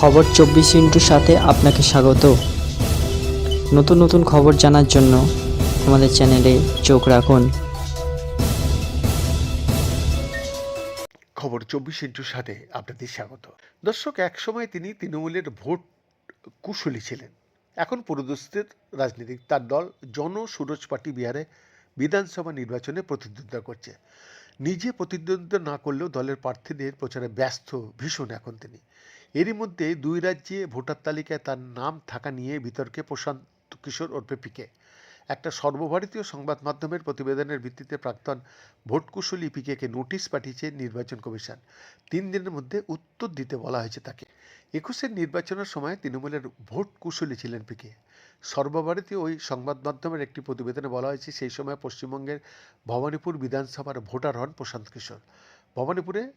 খবর চব্বিশ ইন্টুর সাথে আপনাকে স্বাগত। নতুন নতুন খবর জানার জন্য আমাদের চ্যানেলে চোখ রাখুন। খবর চব্বিশ ইন্টুর সাথে আপনাদের স্বাগত। দর্শক একসময় তিনি তৃণমূলের ভোট কুশলী ছিলেন। এখন পুরোদস্তের রাজনীতিক তার দল জন সুরজ পার্টি বিহারে বিধানসভা নির্বাচনে প্রতিদ্বন্দ্বিতা করছে। নিজে প্রতিদ্বন্দ্বিতা না করলেও দলের প্রার্থীদের প্রচারে ব্যস্ত ভীষণ এখন তিনি। এরই মধ্যে দুই রাজ্যে ভোটার তালিকায় তার নাম থাকা নিয়ে বিতর্কে প্রশান্ত কিশোর ওরফে পিকে। একটা সর্বভারতীয় সংবাদ মাধ্যমের প্রতিবেদনের ভিত্তিতে প্রাক্তন ভোটকুশলী পিকেকে নোটিশ পাঠিয়েছে নির্বাচন কমিশন। তিন দিনের মধ্যে উত্তর দিতে বলা হয়েছে তাকে। একুশের নির্বাচনের সময় তৃণমূলের ভোট কুশলী ছিলেন পিকে। সর্বভারতীয় ওই সংবাদ মাধ্যমের একটি প্রতিবেদনে বলা হয়েছে, সেই সময় পশ্চিমবঙ্গের ভবানীপুর বিধানসভার ভোটার হন প্রশান্ত কিশোর। ভবানীপুরে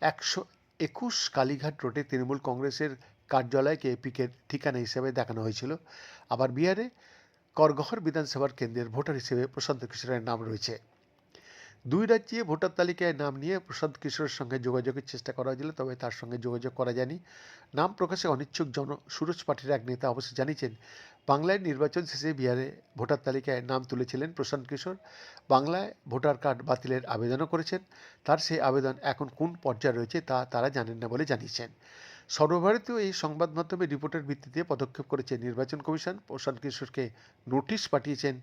একশো একুশ কালীঘাট রোডে তৃণমূল কংগ্রেসের কার্যালয়কে পিকের ঠিকানা হিসেবে দেখানো হয়েছিল। আবার বিহারে করগহর বিধানসভার কেন্দ্রের ভোটার হিসেবে প্রশান্ত কিশোরের নাম রয়েছে। দুই রাজ্যে ভোটার তালিকায় নাম নিয়ে প্রশান্ত কিশোরের সঙ্গে যোগাযোগের চেষ্টা করা হয়েছিল, তবে তার সঙ্গে যোগাযোগ করা যায়নি। নাম প্রকাশে অনিচ্ছুক জন, সুরজ পার্টির এক নেতা অবশ্য জানিয়েছেন, বাংলায় নির্বাচন শেষে বিহারে ভোটার তালিকায় নাম তুলেছিলেন প্রশান্ত কিশোর। বাংলায় ভোটার কার্ড বাতিলের আবেদনও করেছেন। তার সেই আবেদন এখন কোন পর্যায়ে রয়েছে তা তারা জানেন না বলে জানিয়েছেন। সর্বভারতীয় এই সংবাদ মাধ্যমে রিপোর্টের ভিত্তিতে পদক্ষেপ করেছে নির্বাচন কমিশন। প্রশান্ত কিশোরকে নোটিশ পাঠিয়েছেন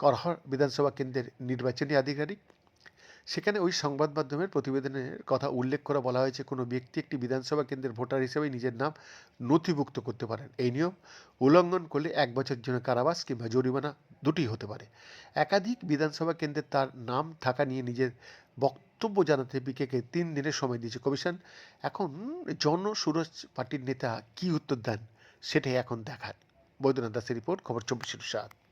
করহর বিধানসভা কেন্দ্রের নির্বাচনী আধিকারিক। সেখানে ওই সংবাদ মাধ্যমের প্রতিবেদনের কথা উল্লেখ করে বলা হয়েছে, কোনো ব্যক্তি একটি বিধানসভা কেন্দ্রের ভোটার হিসেবে নিজের নাম নথিভুক্ত করতে পারেন। এই নিয়ম উল্লঙ্ঘন করলে এক বছরের জন্য কারাবাস কিংবা জরিমানা দুটি হতে পারে। একাধিক বিধানসভা কেন্দ্রে তার নাম থাকা নিয়ে নিজের বক্তব্য জানাতে বিকেকে তিন দিনের সময় দিয়েছে কমিশন। এখন জন সুরজ পার্টির নেতা কি উত্তর দেন, সেটাই এখন দেখার। বৈদ্যনাথ দাসের রিপোর্ট, খবর চব্বিশের সাত।